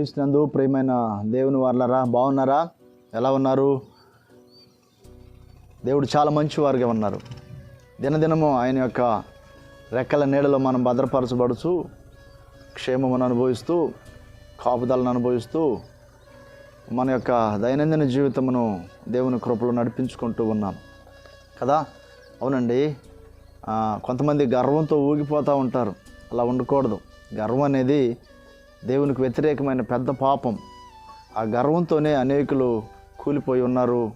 క్రీస్తునందు ప్రియమైన దేవుని వాళ్ళరా బాగున్నారా? ఎలా ఉన్నారు? దేవుడు చాలా మంచివారుగా ఉన్నారు. దినదినము ఆయన యొక్క రెక్కల నీడలో మనం భద్రపరచబడుచు క్షేమమును అనుభవిస్తూ కాపుదలను అనుభవిస్తూ మన యొక్క దైనందిన జీవితమును దేవుని కృపలో నడిపించుకుంటూ ఉన్నాం. కదా? అవునండి. కొంతమంది గర్వంతో ఊగిపోతూ ఉంటారు. అలా ఉండకూడదు. గర్వం అనేది దేవునికి వ్యతిరేకమైన పెద్ద పాపం. ఆ గర్వంతోనే అనేకులు కూలిపోయి ఉన్నారు.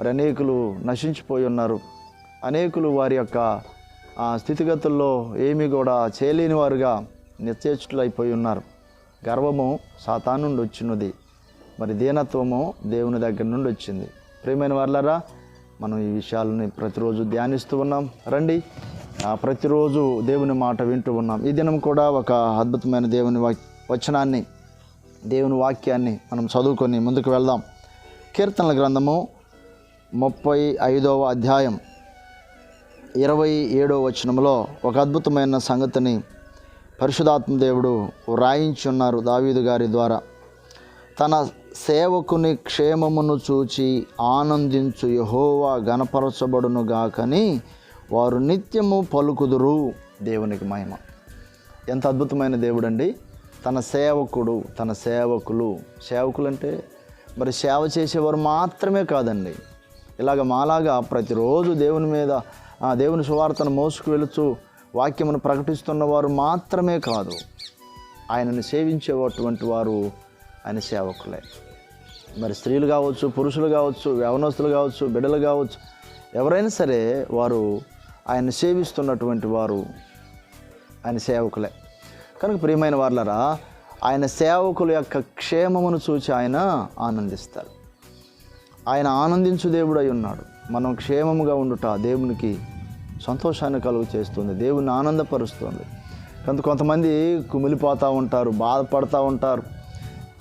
మరి అనేకులు నశించిపోయి ఉన్నారు. అనేకులు వారి యొక్క స్థితిగతుల్లో ఏమీ కూడా చేయలేని వారుగా నిశ్చేష్టులైపోయి ఉన్నారు. గర్వము సాతాను నుండి వచ్చినది. మరి దీనత్వము దేవుని దగ్గర నుండి వచ్చింది. ప్రియమైన వాళ్ళరా మనం ఈ విషయాలని ప్రతిరోజు ధ్యానిస్తూ ఉన్నాం. రండి ప్రతిరోజు దేవుని మాట వింటూ ఉన్నాం. ఈ దినం కూడా ఒక అద్భుతమైన దేవుని వాక్- వచనాన్ని దేవుని వాక్యాన్ని మనం చదువుకొని ముందుకు వెళ్దాం. కీర్తనల గ్రంథము ముప్పై ఐదవ అధ్యాయం ఇరవై ఏడవ వచనంలో ఒక అద్భుతమైన సంగతిని పరిశుధాత్మ దేవుడు వ్రాయించి ఉన్నారు దావీదు గారి ద్వారా. తన సేవకుని క్షేమమును చూచి ఆనందించు యహోవా గణపరచబడును గాకని వారు నిత్యము పలుకుదురు దేవునికి మహిమ. ఎంత అద్భుతమైన దేవుడండి. తన సేవకుడు తన సేవకులు. సేవకులు అంటే మరి సేవ చేసేవారు మాత్రమే కాదండి. ఇలాగ మాలాగా ప్రతిరోజు దేవుని మీద ఆ దేవుని సువార్తను మోసుకు వెళుతూ వాక్యమును ప్రకటిస్తున్న వారు మాత్రమే కాదు. ఆయనను సేవించేటువంటి వారు ఆయన సేవకులే. మరి స్త్రీలు కావచ్చు పురుషులు కావచ్చు యవనస్తులు కావచ్చు బిడ్డలు కావచ్చు ఎవరైనా సరే వారు ఆయన సేవిస్తున్నటువంటి వారు ఆయన సేవకులే. కనుక ప్రియమైన వాళ్ళరా ఆయన సేవకుల యొక్క క్షేమమును చూచి ఆయన ఆనందిస్తారు. ఆయన ఆనందించు దేవుడు అయి ఉన్నాడు. మనం క్షేమముగా ఉండుట దేవునికి సంతోషాన్ని కలుగు చేస్తుంది దేవుని ఆనందపరుస్తుంది. కొంత కొంతమంది కుమిలిపోతూ ఉంటారు బాధపడుతూ ఉంటారు.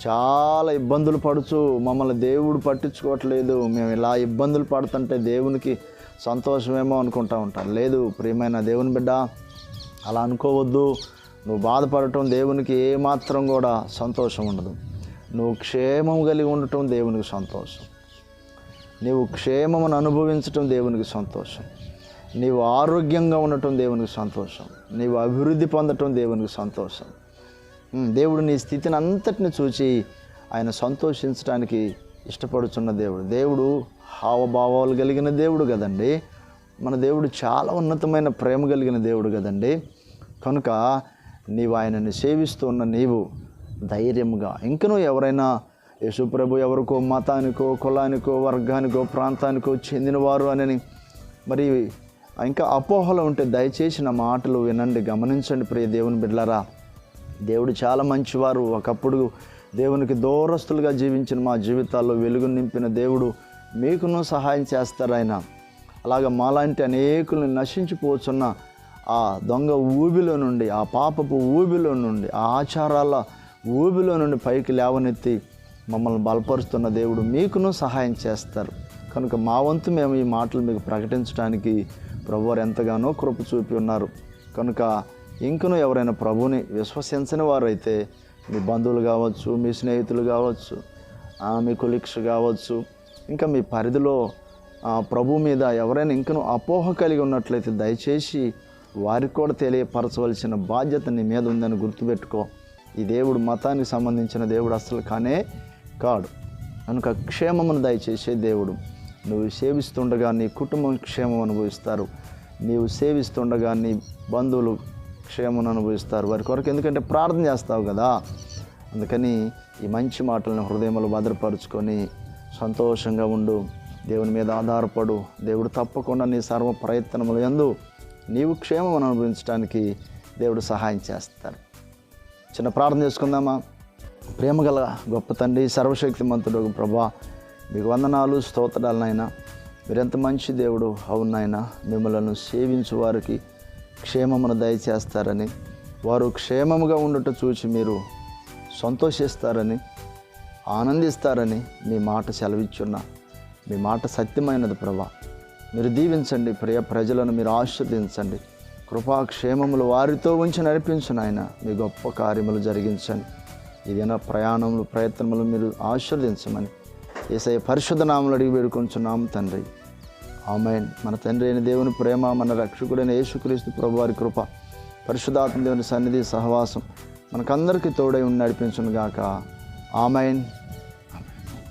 చాలా ఇబ్బందులు పడుచు మమ్మల్ని దేవుడు పట్టించుకోవట్లేదు. మేము ఇలా ఇబ్బందులు పడుతుంటే దేవునికి సంతోషమేమో అనుకుంటా ఉంటారు. లేదు ప్రియమైన దేవుని బిడ్డ అలా అనుకోవద్దు. నువ్వు బాధపడటం దేవునికి ఏమాత్రం కూడా సంతోషం ఉండదు. నువ్వు క్షేమం కలిగి ఉండటం దేవునికి సంతోషం. నీవు క్షేమమును అనుభవించటం దేవునికి సంతోషం. నీవు ఆరోగ్యంగా ఉండటం దేవునికి సంతోషం. నీవు అభివృద్ధి పొందటం దేవునికి సంతోషం. దేవుడు నీ స్థితిని అంతటిని చూచి ఆయన సంతోషించడానికి ఇష్టపడుచున్న దేవుడు. దేవుడు హావభావాలు కలిగిన దేవుడు కదండి. మన దేవుడు చాలా ఉన్నతమైన ప్రేమ కలిగిన దేవుడు కదండి. కనుక నీవు ఆయనని సేవిస్తూ ఉన్న నీవు ధైర్యంగా ఇంకనూ ఎవరైనా యేసుప్రభు ఎవరికో మతానికో కులానికో వర్గానికో ప్రాంతానికో చెందినవారు అని మరి ఇంకా అపోహలు ఉంటే దయచేసి నా మాటలు వినండి గమనించండి ప్రియ దేవుని బిడ్డలారా. దేవుడు చాలా మంచివారు. ఒకప్పుడు దేవునికి దూరస్తులుగా జీవించిన మా జీవితాల్లో వెలుగు నింపిన దేవుడు మీకును సహాయం చేస్తారు ఆయన అలాగ మాలాంటి అనేకుల్ని నశించిపోతున్న ఆ దొంగ ఊబిలో నుండి ఆ పాపపు ఊబిలో నుండి ఆ ఆచారాల ఊబిలో నుండి పైకి లేవనెత్తి మమ్మల్ని బలపరుస్తున్న దేవుడు మీకును సహాయం చేస్తారు. కనుక మా వంతు మేము ఈ మాటలు మీకు ప్రకటించడానికి ప్రభువారు ఎంతగానో కృప చూపి ఉన్నారు. కనుక ఇంకను ఎవరైనా ప్రభుని విశ్వసించని వారైతే మీ బంధువులు కావచ్చు మీ స్నేహితులు కావచ్చు ఆ, మీ కొలీగ్స్ కావచ్చు ఇంకా మీ పరిధిలో ఆ, ప్రభు మీద ఎవరైనా ఇంకను అపోహ కలిగి ఉన్నట్లయితే దయచేసి వారికి కూడా తెలియపరచవలసిన బాధ్యత నీ మీద ఉందని గుర్తుపెట్టుకో. ఈ దేవుడు మతానికి సంబంధించిన దేవుడు అసలు కానే కాడు. కనుక క్షేమమును దయచేసే దేవుడు నువ్వు సేవిస్తుండగా నీ కుటుంబం క్షేమం అనుభవిస్తారు. నీవు సేవిస్తుండగా నీ బంధువులు క్షేమం అనుభవిస్తారు. వారి కొరకు ఎందుకంటే ప్రార్థన చేస్తావు కదా. అందుకని ఈ మంచి మాటలను హృదయంలో భద్రపరుచుకొని సంతోషంగా ఉండు. దేవుని మీద ఆధారపడు. దేవుడు తప్పకుండా నీ సర్వ ప్రయత్నములు ఎందు నీవు క్షేమం అనుభవించడానికి దేవుడు సహాయం చేస్తారు. చిన్న ప్రార్థన చేసుకుందామా? ప్రేమగల గొప్ప తండ్రి సర్వశక్తి మంతుడు ప్రభా మీకు వందనాలు స్తోత్రాలనైనా మీరెంత మంచి దేవుడు అవునైనా మిమ్మలను సేవించు వారికి క్షేమమును దయచేస్తారని వారు క్షేమముగా ఉండుట చూసి మీరు సంతోషిస్తారని ఆనందిస్తారని మీ మాట సెలవిచ్చున్నా. మీ మాట సత్యమైనది ప్రభా. మీరు దీవించండి ప్రియ ప్రజలను మీరు ఆశీర్వదించండి. కృపాక్షేమములు వారితో ఉంచి నడిపించు ఆయన. మీ గొప్ప కార్యములు జరిగించండి. ఏదైనా ప్రయాణములు ప్రయత్నములు మీరు ఆశీర్వదించమని ఏసఐ పరిశుద్ధ నామలు అడిగి వేడుకొంచున్నాము తండ్రి. ఆమెన్. మన తండ్రి అయిన దేవుని ప్రేమ మన రక్షకుడైన యేసుక్రీస్తు ప్రభు వారి కృప పరిశుద్ధాత్మ దేవుని సన్నిధి సహవాసం మనకందరికీ తోడై ఉండి నడిపించును గాక ఆమెన్.